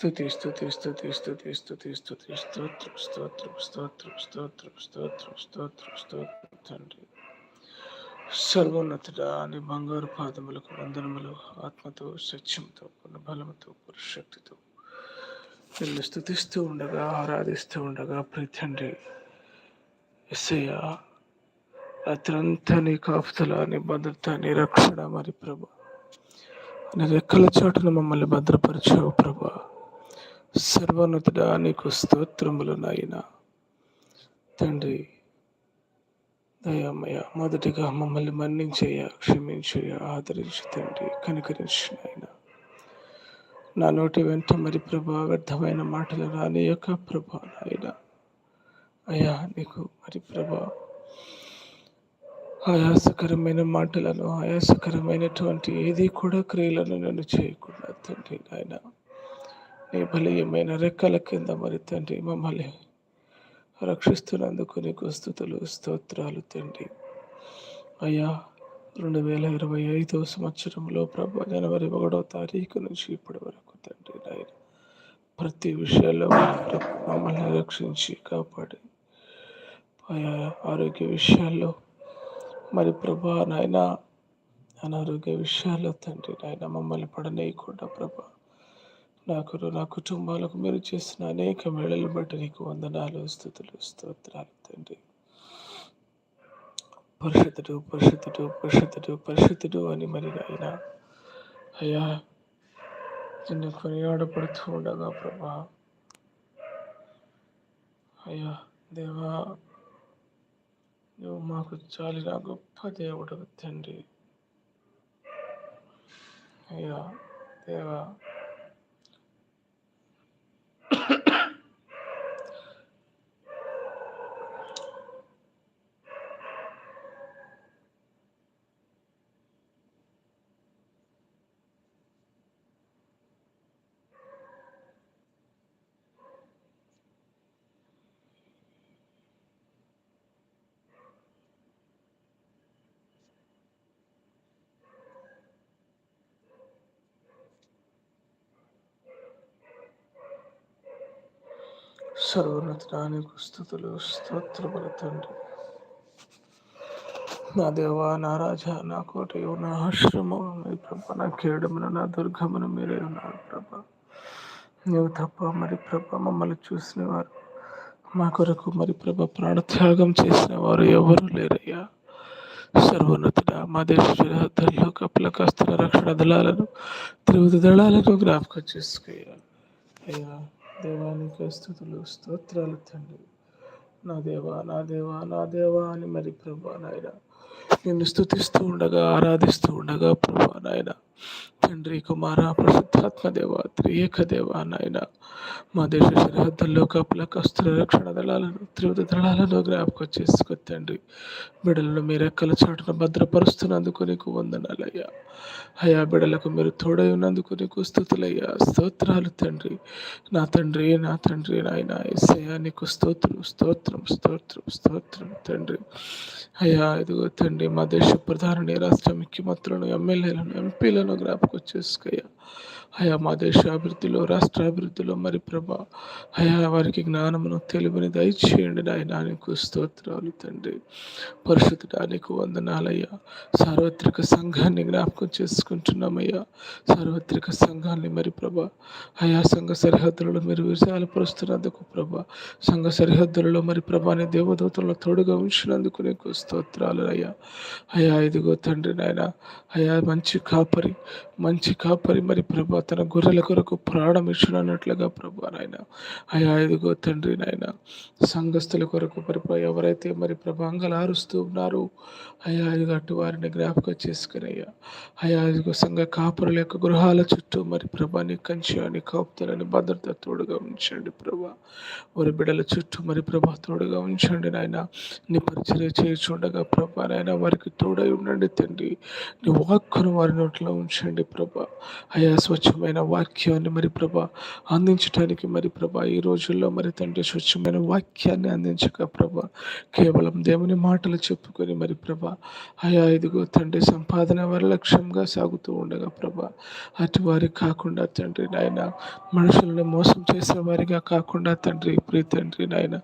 స్థుతి స్తుతి స్తుతి స్తుతి స్తుతి స్తుతి స్తోత్రం స్తోత్రం స్తోత్రం స్తోత్రం స్తోత్రం స్తోత్రం స్తోత్రం తండ్రి సర్వోన్నతుడా అని బంగారు పాదములకు వందనములు ఆత్మతో సత్యంతో పూర్ణ బలముతో పురుషక్తితో నిన్ను స్థుతిస్తూ ఉండగా ఆరాధిస్తూ ఉండగా ప్రతి ఎస్సయ్య రాత్రంతా నీ కాపుతల నీ భద్రత నీ రక్షణ మరి ప్రభ నీ రెక్కల చాటును మమ్మల్ని భద్రపరిచావు ప్రభా సర్వోన్నతుడా నీకు స్తోత్రములు నాయన. తండ్రి దయామయ మొదటిగా మమ్మల్ని మన్నించేయ క్షమించేయ ఆదరించి తండ్రి కనికరించు నాయన. నా నోటి వెంట మరి ప్రభా వ్యర్థమైన మాటలు రాని యొక్క ప్రభా నాయన. అయ్యా నీకు మరి ప్రభా ఆయాసకరమైన మాటలను ఆయాసకరమైనటువంటి ఏది కూడా క్రియలను నన్ను చేయకుండా తండ్రి నాయన. నీ బలీయమైన రెక్కల కింద మరి తండ్రి మమ్మల్ని రక్షిస్తున్నందుకు నీకు స్థుతులు స్తోత్రాలు తండ్రి. అయ్యా రెండు వేల ఇరవై ఐదో సంవత్సరంలో ప్రభు జనవరి ఒకటో తారీఖు నుంచి ఇప్పటి వరకు తండ్రి నాయన ప్రతి విషయాల్లో మమ్మల్ని రక్షించి కాపాడి. ఆయా ఆరోగ్య విషయాల్లో మరి ప్రభా నాయన అనారోగ్య విషయాల్లో తండ్రి నాయన మమ్మల్ని పడనేయకుండా ప్రభా నాకు నా కుటుంబాలకు మీరు చేసిన అనేక వేళలు బట్టి నీకు వందనాలు స్థుతులు స్తోత్రాలు తండ్రి. పరిశుద్ధుడు పరిశుద్ధుడు పరిశుద్ధుడు పరిశుద్ధుడు అని మరి ఆయన అయ్యా నిన్ను కొనియాడపడుతూ ఉండగా ప్రభా. అయ్యా దేవా నువ్వు మాకు చాలిన గొప్ప దేవుడు తండ్రి. అయ్యా దేవా సర్వోన్నతానికి స్థుతులు స్తోత్రముల తండ్రి. నా దేవా నా రాజా నా కోటయు నా ఆశ్రమం మీ ప్రభ నా కేడమును నా దుర్గమును మీరే ఉన్నారు ప్రభ. నువ్వు తప్ప మరి ప్రభ మమ్మల్ని చూసిన వారు మా కొరకు మరి ప్రభ ప్రాణత్యాగం చేసిన వారు ఎవరు లేరయ్యా. సర్వోన్నతుడ మా దేశ సరిహద్దుల్లో కప్పుల కస్తున్న రక్షణ దళాలను త్రివిధ దళాలను జ్ఞాపకం చేసుకోవాలి అయ్యా దేవానికి స్థుతులు స్తోత్రాలు తండ్రి. నా దేవా నా దేవా నా దేవా అని మరి ప్రభా నాయన నిన్ను స్థుతిస్తూ ఉండగా ఆరాధిస్తూ ఉండగా ప్రభా నాయన తండ్రి కుమార ప్రసిద్ధాత్మ దేవ త్రియేక దేవ నాయన. మా దేశ సరిహద్దుల్లో కప్పుల కస్తుల రక్షణ దళాలను త్రివిధ దళాలను జ్ఞాపకం చేసుకో తండ్రి బిడలను మీరు ఎక్కల చాటున భద్రపరుస్తున్నందుకు నీకు వందనాలయ్యా అయా బిడలకు మీరు తోడై ఉన్నందుకు నీకు స్థుతులయ్యా స్తోత్రాలు తండ్రి. నా తండ్రి నా తండ్రి నాయన ఎస్సయ్యా నీకు స్తోత్రం స్తోత్రం స్తోత్రం స్తోత్రం తండ్రి. అయ్యా ఇదిగో తండ్రి మా దేశ ప్రధాని రాష్ట్ర ముఖ్యమంత్రులను ఎమ్మెల్యేలను ఎంపీలను జ్ఞాపకం చేసుకయ్యా అయా మా దేశ అభివృద్ధిలో రాష్ట్ర అభివృద్ధిలో మరి ప్రభ అయా వారికి జ్ఞానమును తెలుగుని దయచేయండి నాయన నీకు స్తోత్రాలు తండ్రి. పరిశుద్ధానికి వందనాలయ్యా. సార్వత్రిక సంఘాన్ని జ్ఞాపకం చేసుకుంటున్నామయ్యా. సార్వత్రిక సంఘాన్ని మరి ప్రభ అయా సంఘ సరిహద్దులలో మీరు విశాలపరుస్తున్నందుకు ప్రభ సంఘ సరిహద్దులలో మరి ప్రభాని దేవదూతలను తోడుగా ఉంచినందుకు నీకు స్తోత్రాలు అయ్యా. అయా ఇదిగో తండ్రి నాయన అయా మంచి కాపరి మంచి కాపరి మరి ప్రభా తన గొర్రెల కొరకు ప్రాణం ఇచ్చినట్లుగా ప్రభు నాయన. అయా ఇదిగో తండ్రి నాయన సంఘస్థుల కొరకు మరి ఎవరైతే మరి ప్రభాంగలు ఆరుస్తూ ఉన్నారో అయా ఇదిగో అటు వారిని జ్ఞాపకం చేసుకునయ్యా. అయా ఇదిగో సంఘ కాపురుల యొక్క గృహాల చుట్టూ మరి ప్రభాని కంచి అని కాపుతలని భద్రత తోడుగా ఉంచండి ప్రభా. వారి బిడ్డల చుట్టూ మరి ప్రభా తోడుగా ఉంచండి నాయన. నీ పరిచర్య చేయుచుండగా ప్రభా నాయన వారికి తోడై ఉండండి తండ్రి. నీ వాక్కును వారి నోట్లో ఉంచండి ప్రభా. అయా స్వచ్ఛ స్వచ్ఛమైన వాక్యాన్ని మరి ప్రభ అందించడానికి మరి ప్రభా ఈ రోజుల్లో మరి తండ్రి స్వచ్ఛమైన వాక్యాన్ని అందించక ప్రభ కేవలం దేవుని మాటలు చెప్పుకొని మరి ప్రభ అయా ఇదిగో తండ్రి సంపాదన వారి లక్ష్యంగా సాగుతూ ఉండగా ప్రభ అటు వారి కాకుండా తండ్రి నాయన మనుషులను మోసం చేసిన వారిగా కాకుండా తండ్రి ప్రీ తండ్రి నాయన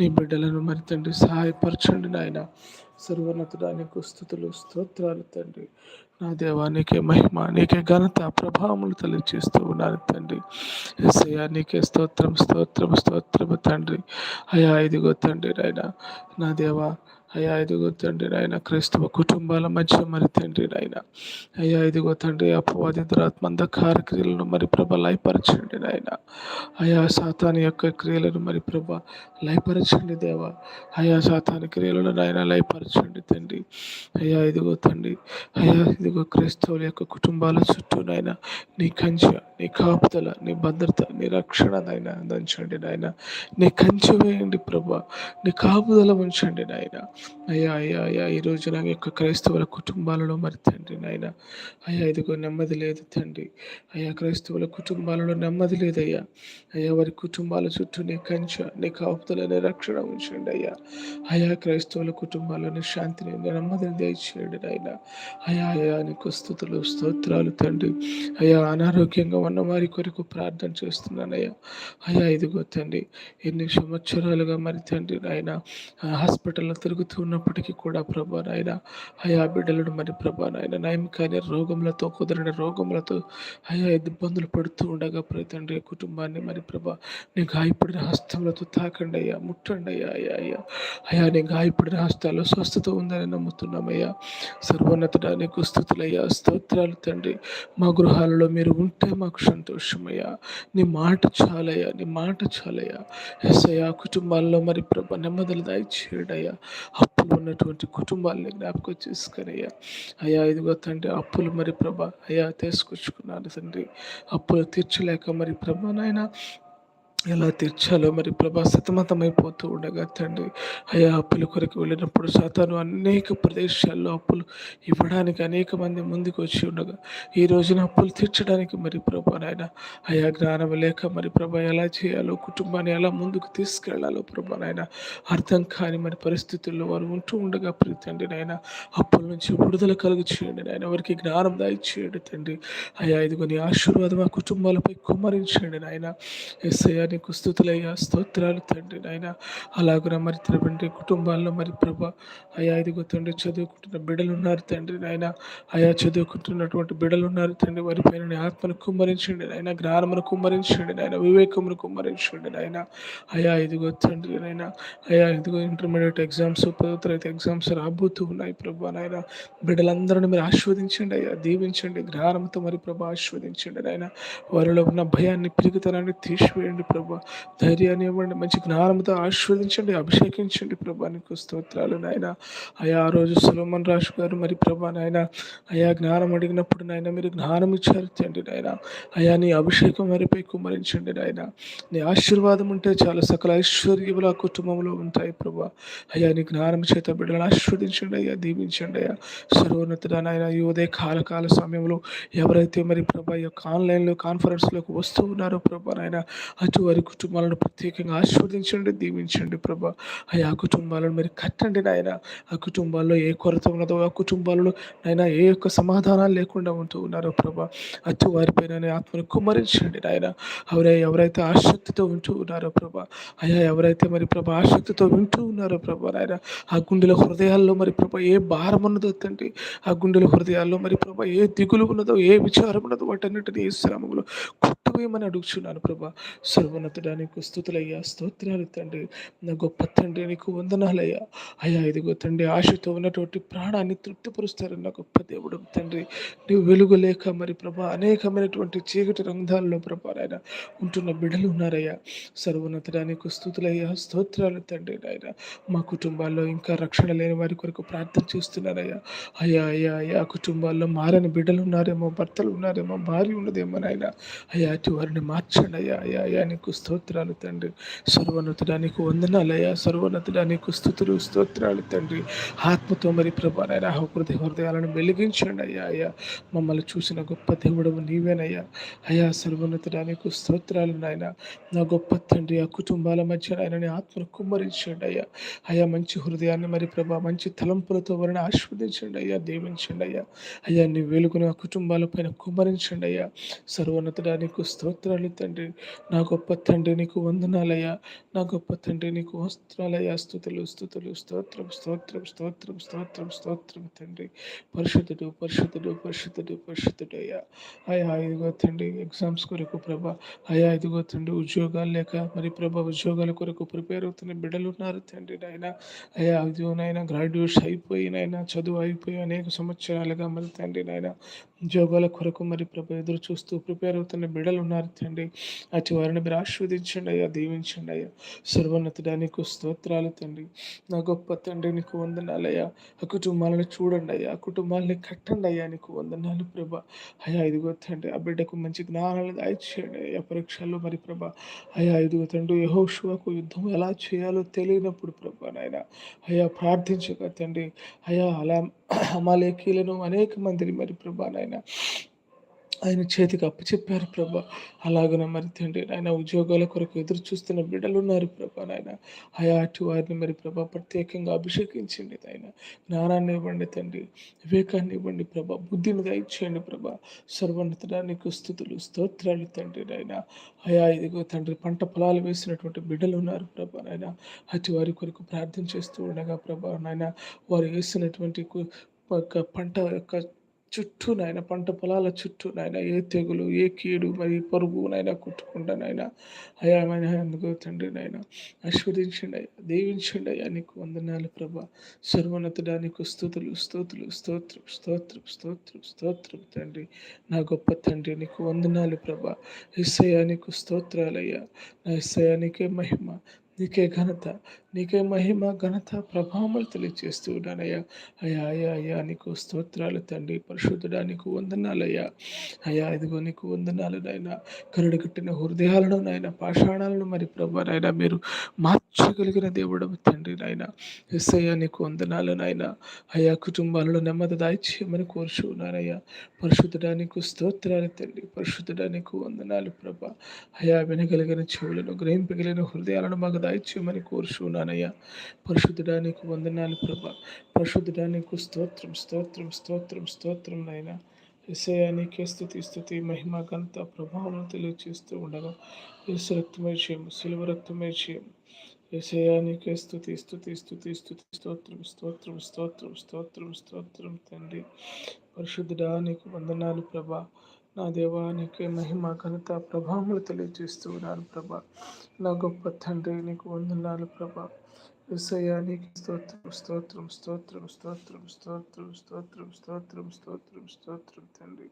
నీ బిడ్డలను మరి తండ్రి సహాయపరచండి నాయన. సర్వోన్నతుడానికి స్థుతులు స్తోత్రాలు తండ్రి. నా దేవా నీకే మహిమ నీకే ఘనత ప్రభావములు తలచేస్తూ ఉన్నాను తండ్రి. ఎస్ఐయా నీకే స్తోత్రం స్తోత్రం స్తోత్రము తండ్రి. అయా ఇదిగో తండ్రి నాయన నా దేవా అయ్యా ఇదిగో తండ్రి నాయన క్రైస్తవ కుటుంబాల మధ్య మరి తండ్రి నాయన అయ్యా ఇదిగో తండ్రి అపవాది దురాత్మంద కార్యక్రియలను క్రియలను మరి ప్రభ లయపరచండి నాయన. అయా సాతాని యొక్క క్రియలను మరి ప్రభ లయపరచండి దేవా. అయా సాతాని క్రియలను నాయన లయపరచండి తండ్రి. అయ్యా ఇదిగో తండ్రి అయ్యా ఇదిగో క్రైస్తవుల యొక్క కుటుంబాల చుట్టూ నాయన నీ కంచె నీ కాపుదల నీ భద్రత నీ రక్షణ నాయన అందించండి నాయన. నీ కంచె వేయండి ప్రభా నీ కాపుదల ఉంచండి నాయన. అయ్యా అయ్యా అయ్యా ఈరోజు నా యొక్క క్రైస్తవుల కుటుంబాలలో మరి తండ్రి నాయన అయ్యా ఇదిగో నెమ్మది లేదు తండ్రి. అయ్యా క్రైస్తవుల కుటుంబాలలో నెమ్మది లేదయ్యా అయ్యా. వారి కుటుంబాల చుట్టూ నీ కంచ నీ కాపుదలని రక్షణ ఉంచండి అయ్యా. అయా క్రైస్తవుల కుటుంబాలను శాంతిని నెమ్మదిని దయచేయండి నాయన. అయా అయా నీకు స్థుతులు స్తోత్రాలు తండ్రి. అయ్యా అనారోగ్యంగా ఉన్న వారి కొరకు ప్రార్థన చేస్తున్నానయ్యా అయ్యా. ఇదిగో తండ్రి ఎన్ని సంవత్సరాలుగా మరి తండ్రి నాయన హాస్పిటల్లో తిరుగుతూ ఉన్నప్పటికీ కూడా ప్రభా నాయన అయా బిడ్డలను మరి ప్రభా నాయన నయం కానీ రోగములతో కుదరని రోగములతో అయా ఇబ్బందులు పడుతూ ఉండగా తండ్రి కుటుంబాన్ని మరి ప్రభా నీ గాయపడిన హస్తములతో తాకండి అయ్యా ముట్టండి అయ్యా అయ్యా అయ్యా. అయా నీ గాయపడిన హస్తాల్లో స్వస్థత ఉందని నమ్ముతున్నామయ్యా సర్వోన్నతుడా నీకు స్థుతులయ్యా స్తోత్రాలు తండ్రి. మా గృహాలలో మీరు ఉంటే మాకు సంతోషమయ్యా నీ మాట చాలయ్యా నీ మాట చాలయ్యా. ఎస్ అయ్యా కుటుంబాల్లో మరి ప్రభ నెమ్మదిలు దాయి చేయడయ్యా అప్పులు ఉన్నటువంటి కుటుంబాలని జ్ఞాపకం చేసుకునయ్యా అయ్యా ఇదిగో తండ్రి అప్పులు మరి ప్రభ అయ్యా తీసుకొచ్చుకున్నాను తండ్రి. అప్పులు తీర్చలేక మరి ప్రభ నాయన ఎలా తీర్చాలో మరి ప్రభా సతమతమైపోతూ ఉండగా తండ్రి అయా అప్పుల కొరకు వెళ్ళినప్పుడు సాతాను అనేక ప్రదేశాల్లో అప్పులు ఇవ్వడానికి అనేక మంది ముందుకు వచ్చి ఉండగా ఈ రోజున అప్పులు తీర్చడానికి మరి ప్రభా నాయన అయా జ్ఞానం లేక మరి ప్రభా ఎలా చేయాలో కుటుంబాన్ని ఎలా ముందుకు తీసుకెళ్ళాలో ప్రభా నాయన అర్థం కాని మరి పరిస్థితుల్లో వారు ఉంటూ ఉండగా ప్రతి తండ్రి నాయన అప్పుల నుంచి విడుదల కలుగు చేయండి నాయన వారికి జ్ఞానం దాయిచేయండి తండ్రి అయ్యా ఇదిగో ఆశీర్వాదం ఆ కుటుంబాలపై కుమ్మరించండి నాయన ఎస్ఐ నీకు స్థుతులయ్యా. స్తోత్రాలు తండ్రి నాయన. అలాగున మరి తండ్రి కుటుంబాల్లో మరి ప్రభ అయా ఇదిగో తండ్రి చదువుకుంటున్న బిడ్డలు ఉన్నారు తండ్రి నాయన. అయా చదువుకుంటున్నటువంటి బిడ్డలు ఉన్నారు తండ్రి. వారి పైన ఆత్మను కుమ్మరించండి నాయన. జ్ఞానమును కుమ్మరించండి నాయన. వివేకమును కుమ్మరించండి నాయన. అయా ఇదిగో తండ్రి నాయన. అయా ఇదిగో ఇంటర్మీడియట్ ఎగ్జామ్స్ పదో తరగతి ఎగ్జామ్స్ రాబోతూ ఉన్నాయి ప్రభా నాయన. బిడ్డలందరిని మీరు ఆస్వాదించండి అయ్యా. దీవించండి. జ్ఞానంతో మరి ప్రభా ఆస్వాదించండి నాయన. వారిలో ఉన్న భయాన్ని పిరుగుతనాన్ని తీసివేయండి ప్రభా. ధైర్యాన్ని ఇవ్వండి మంచి జ్ఞానంతో ఆశీర్వదించండి అభిషేకించండి ప్రభా. నీకు స్తోత్రాలు నాయన. అయా ఆ రోజు సులమన్ రాజు గారు మరి ప్రభా నాయన అయా జ్ఞానం అడిగినప్పుడు నాయన మీరు జ్ఞానం ఇచ్చారు తండ్రి నాయన. అయా నీ అభిషేకం వారిపై కుమరించండి నాయన. నీ ఆశీర్వాదం ఉంటే చాలా సకల ఐశ్వర్యములు ఆ కుటుంబంలో ఉంటాయి ప్రభా. అయ్యా నీ జ్ఞానం చేత బిడ్డలను ఆశీర్వదించండి అయ్యా దీవించండి అయ్యా. సర్వోన్నతుడ నాయన ఈ ఉదయ కాలకాల సమయంలో ఎవరైతే మరి ప్రభా యొక్క ఆన్లైన్లో కాన్ఫరెన్స్లోకి వస్తూ ఉన్నారో ప్రభా నాయన అటు వారి కుటుంబాలను ప్రత్యేకంగా ఆశీర్వదించండి దీవించండి ప్రభా. ఆ కుటుంబాలను మరి కట్టండి నాయన. ఆ కుటుంబాల్లో ఏ కొరత ఉన్నదో ఆ కుటుంబాలలో నాయన ఏ యొక్క సమాధానాలు లేకుండా ఉంటూ ఉన్నారో ప్రభా. అటు వారిపైన ఆత్మను కుమ్మరించండి నాయన. ఎవరై ఎవరైతే ఆసక్తితో ఉంటూ ఉన్నారో ప్రభా. అయా ఎవరైతే మరి ప్రభా ఆసక్తితో వింటూ ఉన్నారో ప్రభా నాయన. ఆ గుండెల హృదయాల్లో మరి ప్రభా ఏ భారం ఉన్నదో తండ్రి. ఆ గుండెల హృదయాల్లో మరి ప్రభా ఏ దిగులు ఉన్నదో ఏ విచారం ఉన్నదో వాటన్నిటిని ఏ శ్రమంలో కొట్టువేయమని అడుగుచున్నాను ప్రభా? సర్వోన్నతుడా నీకు స్థుతులయ్యా స్తోత్రాలు తండ్రి. నా గొప్ప తండ్రి నీకు వందనాలయ్యా. అయ్యా ఇదిగో తండ్రి ఆశతో ఉన్నటువంటి ప్రాణాన్ని తృప్తిపరుస్తారు నా గొప్ప దేవుడు తండ్రి. నీవు వెలుగు లేక మరి ప్రభా అనేకమైనటువంటి చీకటి రంధ్రాల్లో ప్రభా ఆయన ఉంటున్న బిడ్డలు ఉన్నారయ్యా. సర్వోన్నతుడా నీకు స్థుతులయ్యా స్తోత్రాలు తండ్రి నాయన. మా కుటుంబాల్లో ఇంకా రక్షణ లేని వారి కొరకు ప్రార్థన చేస్తున్నారయ్యా. అయ్యా అయ్యా అయ్యా కుటుంబాల్లో మారని బిడ్డలు ఉన్నారేమో భర్తలు ఉన్నారేమో భార్య ఉన్నదేమో నాయన. అయ్యా ప్రతి వారిని మార్చండి అయ్యా అయ్యా అయ్యా నీకు స్తోత్రాలు తండ్రి. సర్వోన్నతుడా నీకు వందనాలయ్యా సర్వోన్నతుడా నీకు స్థుతులు స్తోత్రాలు తండ్రి. ఆత్మతో మరి ప్రభా హృదయ హృదయాలను వెలిగించండి అయ్యా. అయ్యా మమ్మల్ని చూసిన గొప్ప దేవుడు నీవేనయ్యా. అయ్యా సర్వోన్నతుడా నీకు స్తోత్రాలు నాయన. నా గొప్ప తండ్రి ఆ కుటుంబాల మధ్య నాయనని ఆత్మను కుమ్మరించండి అయ్యా అయ్యా మంచి హృదయాన్ని మరి ప్రభా మంచి తలంపులతో వారిని ఆస్వాదించండి అయ్యా దీవించండి అయ్యా అయ్యా నీ వేలుకుని ఆ కుటుంబాల పైన కుమ్మరించండి అయ్యా సర్వోన్నతుడా నీకు స్తోత్రాలు తండ్రి. నా గొప్ప తండ్రి నీకు వందనాలయ్యా. నా గొప్ప తండ్రి నీకు వస్త్రాలయ్యా. స్థుతులు స్థుతులు స్తోత్రం స్తోత్రం స్తోత్రం స్తోత్రం స్తోత్రం తండ్రి. పరిశుద్ధుడు పరిశుద్ధుడు పరిశుద్ధుడు పరిశుద్ధుడు అయ్యా. అయ్యా ఇదిగో తండ్రి ఎగ్జామ్స్ కొరకు ప్రభా. అయ్యా ఇదిగో తండ్రి ఉద్యోగాలు లేక మరి ప్రభా ఉద్యోగాల కొరకు ప్రిపేర్ అవుతున్న బిడ్డలు ఉన్నారు తండ్రి నాయన. అయ్యా ఇదిగోనైనా గ్రాడ్యుయేట్స్ అయిపోయినైనా చదువు అయిపోయి అనేక సంవత్సరాలుగా మరి తండ్రి నాయన. ఉద్యోగాల కొరకు మరి ప్రభు ఎదురు చూస్తూ ప్రిపేర్ అవుతున్న బిడ్డలు ఉన్నారు తండ్రి. అటు వారిని మీరు ఆస్వాదించండి అయ్యా దీవించండి అయ్యా. సర్వోన్నతుడా నీకు స్తోత్రాలు తండ్రి. నా గొప్ప తండ్రి నీకు వందనాలయ్యా ఆ కుటుంబాలను చూడండి అయ్యా. ఆ కుటుంబాలని కట్టండి అయ్యా నీకు వందనాలు ప్రభ. అయ్యా ఇదిగో తండ్రి ఆ బిడ్డకు మంచి జ్ఞానాలు దాయిచేయండి అయ్యా. పరీక్షల్లో మరి ప్రభ. అయ్యా ఇదిగో తండ్రి యహోషువకు యుద్ధం ఎలా చేయాలో తెలియనప్పుడు ప్రభా నాయన. అయ్యా ప్రార్థించక తండ్రి. అయ్యా అలా అమాలేఖీలను అనేక మందిని మరి ప్రభానైనా ఆయన చేతికి అప్పచెప్పారు ప్రభా. అలాగనే మరి తండ్రి ఆయన ఉద్యోగాల కొరకు ఎదురు చూస్తున్న బిడ్డలు ఉన్నారు ప్రభా నాయన. ఆయా అటు వారిని మరి ప్రభా ప్రత్యేకంగా అభిషేకించండి ఆయన జ్ఞానాన్ని ఇవ్వండి తండ్రి వివేకాన్ని ఇవ్వండి ప్రభా. బుద్ధిని దయచేయండి ప్రభా. సర్వోన్నతడానికి స్థుతులు స్తోత్రాలు తండ్రి నాయన. అయా ఇదిగో తండ్రి పంట పొలాలు వేసినటువంటి బిడ్డలు ఉన్నారు ప్రభా నాయన. అటు వారి కొరకు ప్రార్థన చేస్తూ ఉండగా ప్రభా నాయన వారు వేసినటువంటి పంట యొక్క చుట్టూ నాయన పంట పొలాల చుట్టూ నాయన ఏ తెగులు ఏ కీడు మరి పరుగు నాయన కుట్టుకుండా నాయన. అయామైన ఎందుకు తండ్రి నాయన ఆస్వాదించండి అయ్యా దీవించండి అయ్యా నీకు వందనాలు ప్రభా. సర్వోన్నతుడా నీకు స్తోతులు స్తోతులు స్తోత్రం స్తోత్రం స్తోత్రం స్తోత్రం తండ్రి. నా గొప్ప తండ్రి నీకు వందనాలు ప్రభా. ఎస్సయ్యా నీకు స్తోత్రాలయ్యా. నా ఎస్సయ్యా నీకే మహిమ. నీకే ఘనత నీకే మహిమ ఘనత ప్రభావములు తెలియజేస్తూ ఉన్నానయ్యా అయ్యా అయ్యా అయ్యా నీకు స్తోత్రాలు తండ్రి పరిశుద్ధుడా నీకు వందనాలయ్యా. అయ్యా ఇదిగో నీకు వందనాలు నాయన. కరుడు కట్టిన హృదయాలను నాయన పాషాణాలను మరి ప్రభా నాయన మీరు మార్చగలిగిన దేవుడు తండ్రి నాయన. ఎస్ అయ్యా నీకు వందనాలు నాయన. అయ్యా కుటుంబాలలో నెమ్మది దాయిచ్చేయమని కోరుచున్నానయ్యా పరిశుద్ధుడా నీకు స్తోత్రాలు తండ్రి పరిశుద్ధుడా నీకు వందనాలు ప్రభా. అయా వినగలిగిన చెవులను గ్రహింపగలిగిన హృదయాలను మాకు దయచేయమని కోరుచున్నానయ్యా. పరిశుద్ధడానికి వందనాలు ప్రభా. పరిశుద్ధడానికి స్తోత్రం స్తోత్రం స్తోత్రం స్తోత్రం నాయన. విషయానికి స్థుతి స్థుతి మహిమ గంత ప్రభావం తెలియచేస్తూ ఉండగా. యేసు రక్తమే చేయము సులువ రక్తమే చేయము. విషయానికి స్థుతి స్థుతి స్థుతి స్థుతి స్తోత్రం స్తోత్రం స్తోత్రం స్తోత్రం స్తోత్రం తండ్రి. పరిశుద్ధడానికి వందనాలు ప్రభా. నా దేవానికి మహిమ ఘనత ప్రభావములు తెలియజేస్తూ ఉన్నాను ప్రభా. నా గొప్ప తండ్రి నీకు వందనాలు ప్రభా. విషయానికి స్తోత్రం స్తోత్రం స్తోత్రం స్తోత్రం స్తోత్రం స్తోత్రం స్తోత్రం స్తోత్రం స్తోత్రం తండ్రి.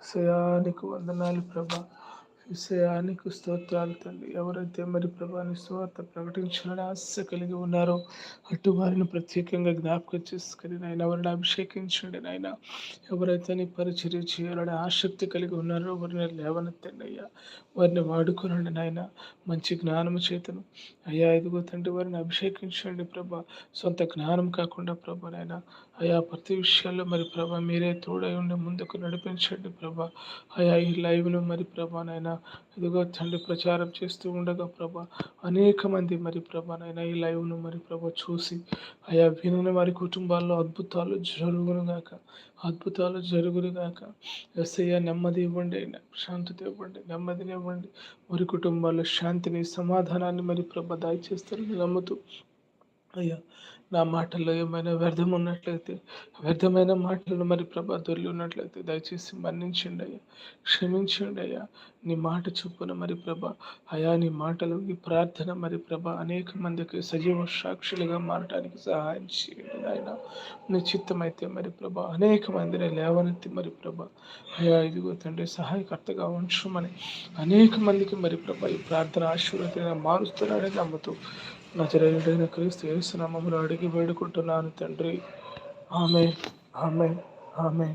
విషయానికి వందనాలు ప్రభా. విషయానికి స్తోత్రాలు తండ్రి ఎవరైతే మరి ప్రభాని స్వార్థ ప్రకటించాలని ఆశ కలిగి ఉన్నారో అటు వారిని ప్రత్యేకంగా జ్ఞాపకం చేసుకుని నాయన ఎవరిని అభిషేకించండి నాయన. ఎవరైతే నీ పరిచర్య చేయాలని ఆసక్తి కలిగి ఉన్నారో వారిని లేవనెత్తండి అయ్యా. వారిని వాడుకోనండి నాయన మంచి జ్ఞానము చేతను. అయ్యా ఇదిగో తండ్రి వారిని అభిషేకించండి ప్రభా. సొంత జ్ఞానం కాకుండా ప్రభా నాయన అయా ప్రతి విషయాల్లో మరి ప్రభా మీరే తోడై ఉండి ముందుకు నడిపించండి ప్రభా. అయా ఈ లైవ్లో మరి ప్రభా ఇదిగో తండ్రి ప్రచారం చేస్తూ ఉండగా ప్రభా అనేక మంది మరి ప్రభా ఈ లైవ్ను మరి ప్రభా చూసి అయా వినని వారి కుటుంబాల్లో అద్భుతాలు జరుగును గాక అద్భుతాలు జరుగును ఎస్ఐయా నెమ్మది ఇవ్వండి శాంతత ఇవ్వండి నెమ్మదిని ఇవ్వండి. వారి కుటుంబాల్లో శాంతిని సమాధానాన్ని మరి ప్రభ దయచేస్తారని నమ్ముతూ అయ్యా నా మాటల్లో ఏమైనా వ్యర్థం ఉన్నట్లయితే వ్యర్థమైన మాటలను మరి ప్రభా దొరికి ఉన్నట్లయితే దయచేసి మన్నించండి అయ్యా. క్షమించండి అయ్యా. నీ మాట చొప్పున మరి ప్రభ అయా నీ మాటలు ఈ ప్రార్థన మరి ప్రభ అనేక మందికి సజీవ సాక్షులుగా మారడానికి సహాయం చేయండి ఆయన నీ చిత్తమైతే మరి ప్రభ అనేక మందిని లేవనెత్తి మరి ప్రభ అయా ఇదిగో తండ్రి సహాయకర్తగా ఉంచమని అనేక మందికి మరి ప్రభ ఈ ప్రార్థన ఆశీర్వదిగా మారుస్తున్నాడని నమ్ముతూ నజరైన క్రీస్తు వేస్తున్నామములు అడిగి వేడుకుంటున్నాను తండ్రి. ఆమె ఆమె ఆమె